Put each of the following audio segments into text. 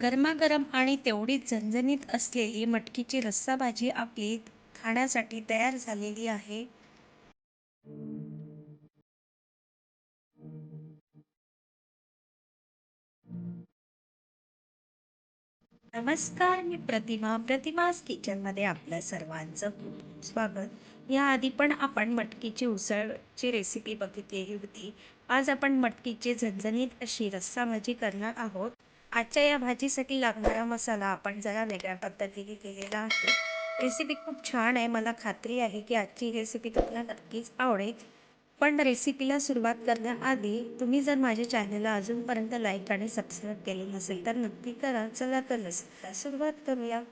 गरमागरम आणि तेवढीच झणझणीत असलेली मटकीची रस्सा भाजी आपली खाण्यासाठी तयार झालेली आहे. नमस्कार मी प्रतिमा. प्रतिमास किचनमध्ये आपल्या सर्वांचं खूप स्वागत. याआधी पण आपण मटकीची उसळची रेसिपी बघितली होती. आज आपण मटकीची झणझणीत अशी रस्सा भाजी करणार आहोत. आजच्या या भाजीसाठी लागणारा मसाला आपण जरा वेगळ्या पद्धतीने केलेला आहे. रेसिपी खूप छान आहे. मला खात्री आहे की आजची रेसिपी तुम्हाला नक्कीच आवडेल. पण रेसिपीला सुरुवात करण्याआधी तुम्ही जर माझ्या चॅनलला अजूनपर्यंत लाईक आणि सबस्क्राईब केले नसेल तर नक्की करा. चला तर रेसिपीला सुरुवात करूया.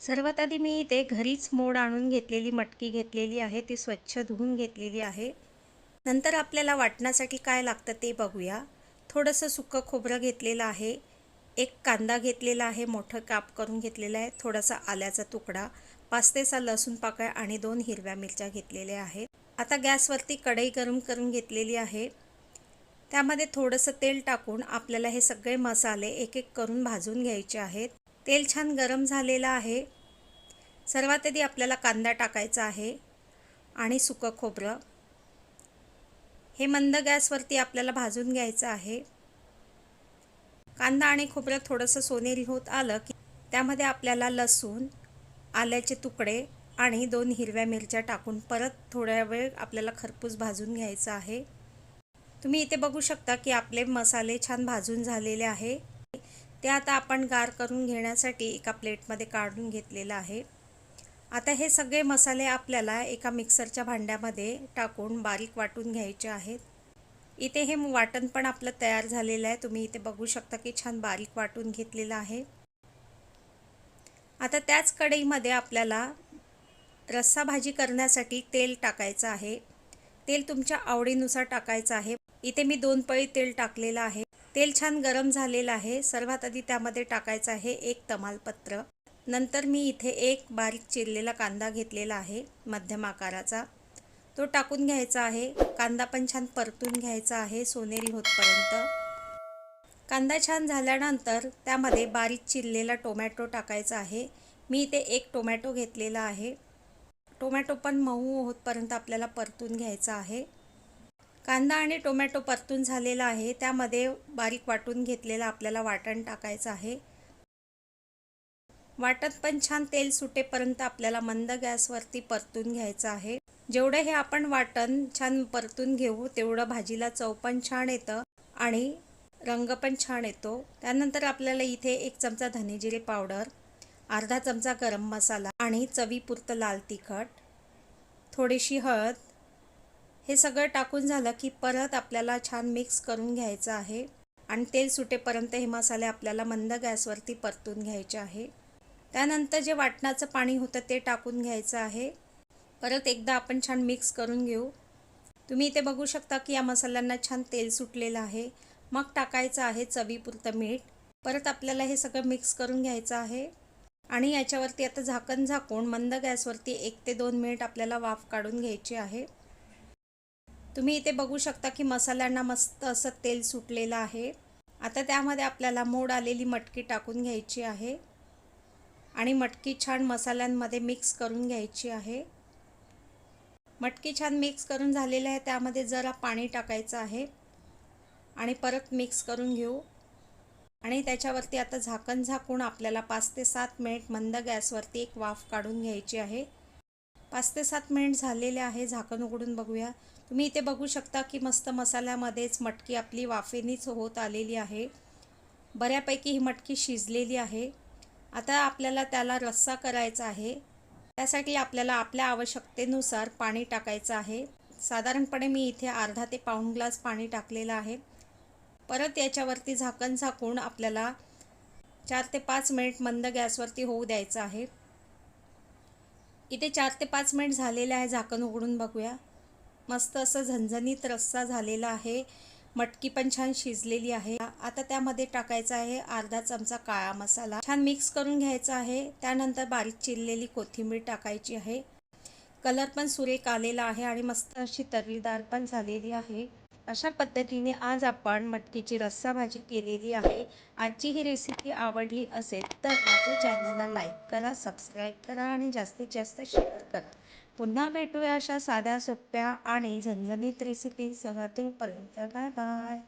सर्वात आधी मी इथे घरीच मोड आणून घेतलेली मटकी घेतलेली आहे. ती स्वच्छ धुवून घेतलेली आहे. नंतर आपल्याला वाटण्यासाठी काय लागतं ते बघूया. थोडंसं सुकं खोबरं घेतलेलं आहे. एक कांदा घेतलेला आहे मोठं काप करून घेतलेला आहे. थोडासा आल्याचा तुकडा पाच ते सहा लसूण पाकळ्या आणि दोन हिरव्या मिरच्या घेतलेल्या आहेत. आता गॅसवरती कढई गरम करून घेतलेली आहे. त्यामध्ये थोडंसं तेल टाकून आपल्याला हे सगळे मसाले एक एक करून भाजून घ्यायचे आहेत. तेल छान गरम झालेलं आहे. सर्वात आधी आपल्याला कांदा टाकायचा आहे आणि सुकं खोबरं. हे मंद गॅसवरती आपल्याला भाजून घ्यायचं आहे. कांदा आणि खोबरं थोडंसं सोनेरी होत आलं की त्यामध्ये आपल्याला लसूण आल्याचे तुकडे आणि दोन हिरव्या मिरच्या टाकून परत थोड्या वेळ आपल्याला खरपूस भाजून घ्यायचं आहे. तुम्ही इथे बघू शकता की आपले मसाले छान भाजून झालेले आहे. ते आता आपण गार करून घेण्यासाठी एका प्लेटमध्ये काढून घेतलेलं आहे. आता हे सगळे मसाले आपल्याला एका मिक्सरच्या भांड्यामध्ये टाकून बारीक वाटून घ्यायचे आहेत. इथे हे वाटण पण आपलं तयार झालेलं आहे. तुम्ही इथे बघू शकता की छान बारीक वाटून घेतलेलं आहे. आता त्याच कढईमध्ये आपल्याला रस्सा भाजी करण्यासाठी तेल टाकायचं आहे. तेल तुमच्या आवडीनुसार टाकायचं आहे. इथे मी दोन पळी तेल टाकलेलं आहे. तेल छान गरम झालेलं आहे. सर्वात आधी त्यामध्ये टाकायचं आहे एक तमालपत्र. नंतर मी इथे एक बारीक चिरलेला कांदा घेतलेला आहे मध्यम आकाराचा. तो टाकून घ्यायचा आहे. कांदा पण छान परतून घ्यायचा आहे सोनेरी होतपर्यंत. कांदा छान झाल्यानंतर त्यामध्ये बारीक चिरलेला टोमॅटो टाकायचा आहे. मी इथे एक टोमॅटो घेतलेला आहे. टोमॅटो पण मऊ होतपर्यंत आपल्याला परतून घ्यायचा आहे. कांदा आणि टोमॅटो परतून झालेला आहे. त्यामध्ये बारीक वाटून घेतलेलं आपल्याला वाटण टाकायचं आहे. वाटण पण छान तेल सुटेपर्यंत आपल्याला मंद गॅसवरती परतून घ्यायचं आहे. जेवढं हे आपण वाटण छान परतून घेऊ तेवढं भाजीला चव पण छान येतं आणि रंग पण छान येतो. त्यानंतर आपल्याला इथे एक चमचा धनेजिरे पावडर अर्धा चमचा गरम मसाला आणि चवीपुरतं लाल तिखट थोडीशी हळद हे सगळं टाकून झालं की परत आपल्याला छान मिक्स करून घ्यायचं आहे. आणि तेल सुटेपर्यंत हे मसाले आपल्याला मंद गॅसवरती परतून घ्यायचे आहे. त्यानंतर जे वाटणाचं पाणी होतं ते टाकून घ्यायचं आहे. परत एकदा आपण छान मिक्स करून घेऊ. तुम्ही इथे बघू शकता की या मसाल्यांना छान तेल सुटलेलं आहे. मग टाकायचं आहे चवीपुरतं मीठ. परत आपल्याला हे सगळं मिक्स करून घ्यायचं आहे. आणि याच्यावरती आता झाकण झाकून मंद गॅसवरती एक ते दोन मिनिट आपल्याला वाफ काढून घ्यायची आहे. तुम्ही इथे बघू शकता की मसाल्यांना मस्त असं तेल सुटलेलं आहे. आता त्यामध्ये आपल्याला मोड आलेली मटकी टाकून घ्यायची आहे. आणि मटकी छान मसाल्यांमध्ये मिक्स करून घ्यायची आहे. मटकी छान मिक्स करून झालेली आहे त्यामध्ये जरा पाणी टाकायचं आहे. आणि परत मिक्स करून घेऊ. आणि त्याच्यावरती आता झाकण झाकून आपल्याला पाच ते सात मिनिट मंद गॅसवरती एक वाफ काढून घ्यायची आहे. पाच ते सात मिनिट झालेले आहे झाकण उघडून बघूया. तुम्ही इथे बघू शकता की मस्त मसाल्यामध्येच मटकी आपली वाफेनीच होत आलेली आहे. बऱ्यापैकी ही मटकी शिजलेली आहे. आता आपल्याला त्याला रस्सा करायचा आहे. त्यासाठी आपल्याला आपल्या आवश्यकतेनुसार पाणी टाकायचं आहे. साधारणपणे मी इथे अर्धा ते पाऊण ग्लास पाणी टाकलेलं आहे. परत याच्यावरती झाकण झाकून आपल्याला चार ते पाच मिनिट मंद गॅसवरती होऊ द्यायचं आहे. इथे चार ते पाच मिनिट झालेले आहे झाकण उघडून बघूया. मस्त असं झणझणीत रस्सा झालेला आहे. मटकी पण छान शिजलेली आहे. आता त्यामध्ये टाकायचा आहे अर्धा चमचा काळा मसाला. छान मिक्स करून घ्यायचा आहे. त्यानंतर बारीक चिरलेली कोथिंबीर टाकायची आहे. कलर पण सुरेख आलेला आहे आणि मस्त अशी तर्रीदार पण झालेली आहे. अशा पद्धतीने आज आपण मटकीची रस्सा भाजी केलेली आहे. आजची ही रेसिपी आवडली असेल तर माझ्या चॅनलला लाईक करा सबस्क्राईब करा आणि जास्तीत जास्त शेअर करा. पुन्हा भेटूया अशा साध्या सोप्या आणि झणझणीत रेसिपीसह तोपर्यंत बाय बाय